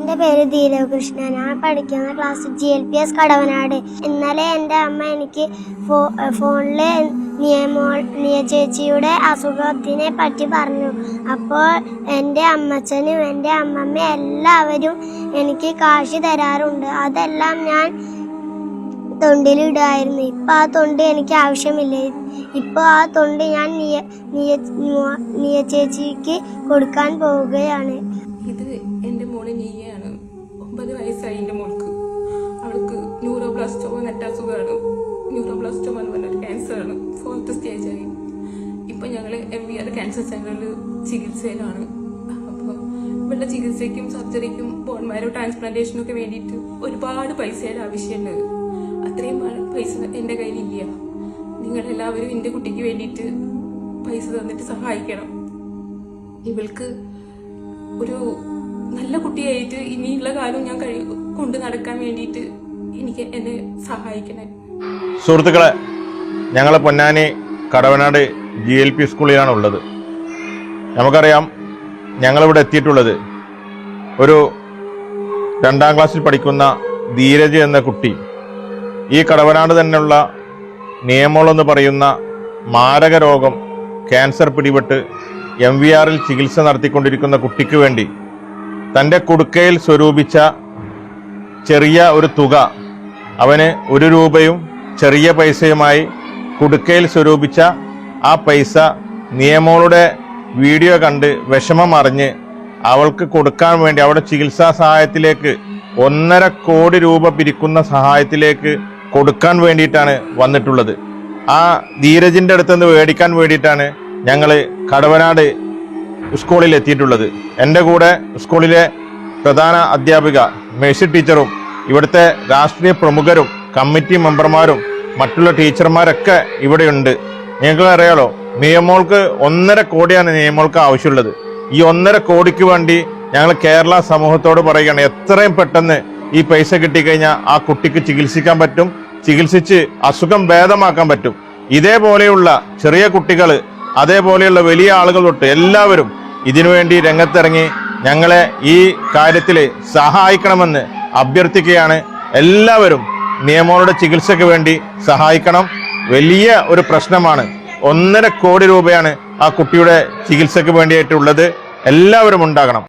എന്റെ പേര് ധീരകൃഷ്ണ ഞാൻ പഠിക്കുന്ന class G L P S Kadavanad. ഇന്നലെ എന്റെ അമ്മ എനിക്ക് ഫോ ഫോണിൽ നിയമോ നിയ ചേച്ചിയുടെ അസുഖത്തിനെ പറ്റി പറഞ്ഞു. അപ്പോൾ എന്റെ അമ്മച്ചനും എന്റെ അമ്മമ്മയും എല്ലാവരും എനിക്ക് കാശ് തരാറുണ്ട്. അതെല്ലാം ഞാൻ തൊണ്ടിലിടുമായിരുന്നു ഇപ്പം ആ തൊണ്ട് എനിക്ക് ആവശ്യമില്ല. ഇപ്പോൾ ആ തൊണ്ട് ഞാൻ നിയ നിയ നിയ ചേച്ചിക്ക് കൊടുക്കാൻ പോവുകയാണ്. ഇത് എന്റെ മോൾ നീയാണ്. ഒമ്പത് വയസ്സായി എന്റെ മോൾക്ക്. അവൾക്ക് ന്യൂറോബ്ലാസ്റ്റോമ ന്യൂറോ ന്യൂറോബ്ലാസ്റ്റോമ എന്ന് പറഞ്ഞൊരു ക്യാൻസറാണ്. ഫോർത്ത് സ്റ്റേജായി ഇപ്പം ഞങ്ങൾ എം വി ആർ ക്യാൻസർ സെന്ററിൽ ചികിത്സയിലാണ്. അപ്പോൾ ഇവളുടെ ചികിത്സയ്ക്കും സർജറിക്കും ബോൺമാരോ ട്രാൻസ്പ്ലാന്റേഷനും ഒക്കെ വേണ്ടിയിട്ട് ഒരുപാട് പൈസയുടെ ആവശ്യമുണ്ട്. അത്രയും പൈസ എന്റെ കയ്യിലില്ല. നിങ്ങളെല്ലാവരും എന്റെ കുട്ടിക്ക് വേണ്ടിയിട്ട് പൈസ തന്നിട്ട് സഹായിക്കണം. ഇവൾക്ക് ഒരു നല്ല കുട്ടിയായിട്ട് ഇനിയുള്ള കാലം ഞാൻ കഴി കൊണ്ട് നടക്കാൻ വേണ്ടിയിട്ട് എനിക്ക് എന്നെ സഹായിക്കണേ. സുഹൃത്തുക്കളെ ഞങ്ങൾ Ponnani Kadavanad G L P സ്കൂളിലാണ് ഉള്ളത് നമുക്കറിയാം ഞങ്ങളിവിടെ എത്തിയിട്ടുള്ളത് ഒരു രണ്ടാം ക്ലാസ്സിൽ പഠിക്കുന്ന ധീരജ് എന്ന കുട്ടി. ഈ കടവനാട് തന്നെയുള്ള നിയമോളെന്ന് പറയുന്ന മാരക രോഗം ക്യാൻസർ പിടിപെട്ട് എം വി ആറിൽ ചികിത്സ നടത്തിക്കൊണ്ടിരിക്കുന്ന കുട്ടിക്ക് വേണ്ടി തന്റെ കുടുക്കയിൽ സ്വരൂപിച്ച ചെറിയ ഒരു തുക അവന് ഒരു രൂപയും ചെറിയ പൈസയുമായി കുടുക്കയിൽ സ്വരൂപിച്ച ആ പൈസ നിയമോളുടെ വീഡിയോ കണ്ട് വിഷമം അറിഞ്ഞ് അവൾക്ക് കൊടുക്കാൻ വേണ്ടി അവിടെ ചികിത്സാ സഹായത്തിലേക്ക് ഒന്നര കോടി രൂപ പിരിക്കുന്ന സഹായത്തിലേക്ക് കൊടുക്കാൻ വേണ്ടിയിട്ടാണ് വന്നിട്ടുള്ളത്. ആ ധീരജിന്റെ അടുത്തുനിന്ന് മേടിക്കാൻ വേണ്ടിയിട്ടാണ് ഞങ്ങൾ കടവനാട് സ്കൂളിൽ എത്തിയിട്ടുള്ളത്. എന്റെ കൂടെ സ്കൂളിലെ പ്രധാന അധ്യാപിക മേഴ്സി ടീച്ചറും ഇവിടുത്തെ രാഷ്ട്രീയ പ്രമുഖരും കമ്മിറ്റി മെമ്പർമാരും മറ്റുള്ള ടീച്ചർമാരൊക്കെ ഇവിടെയുണ്ട്. നിങ്ങൾക്കറിയാലോ നിയമോൾക്ക് ഒന്നര കോടിയാണ് നിയമോൾക്ക് ആവശ്യമുള്ളത്. ഈ ഒന്നര കോടിക്ക് വേണ്ടി ഞങ്ങൾ കേരള സമൂഹത്തോട് പറയുകയാണ് എത്രയും പെട്ടെന്ന് ഈ പൈസ കിട്ടിക്കഴിഞ്ഞാൽ ആ കുട്ടിക്ക് ചികിത്സിക്കാൻ പറ്റും ചികിത്സിച്ച് അസുഖം ഭേദമാക്കാൻ പറ്റും. ഇതേപോലെയുള്ള ചെറിയ കുട്ടികൾ അതേപോലെയുള്ള വലിയ ആളുകൾ തൊട്ട് എല്ലാവരും ഇതിനുവേണ്ടി രംഗത്തിറങ്ങി ഞങ്ങളെ ഈ കാര്യത്തിൽ സഹായിക്കണമെന്ന് അഭ്യർത്ഥിക്കുകയാണ്. എല്ലാവരും നിയമങ്ങളുടെ ചികിത്സയ്ക്ക് വേണ്ടി സഹായിക്കണം. വലിയ ഒരു പ്രശ്നമാണ്. ഒന്നര കോടി രൂപയാണ് ആ കുട്ടിയുടെ ചികിത്സയ്ക്ക് വേണ്ടിയിട്ടുള്ളത് എല്ലാവരും ഉണ്ടാകണം.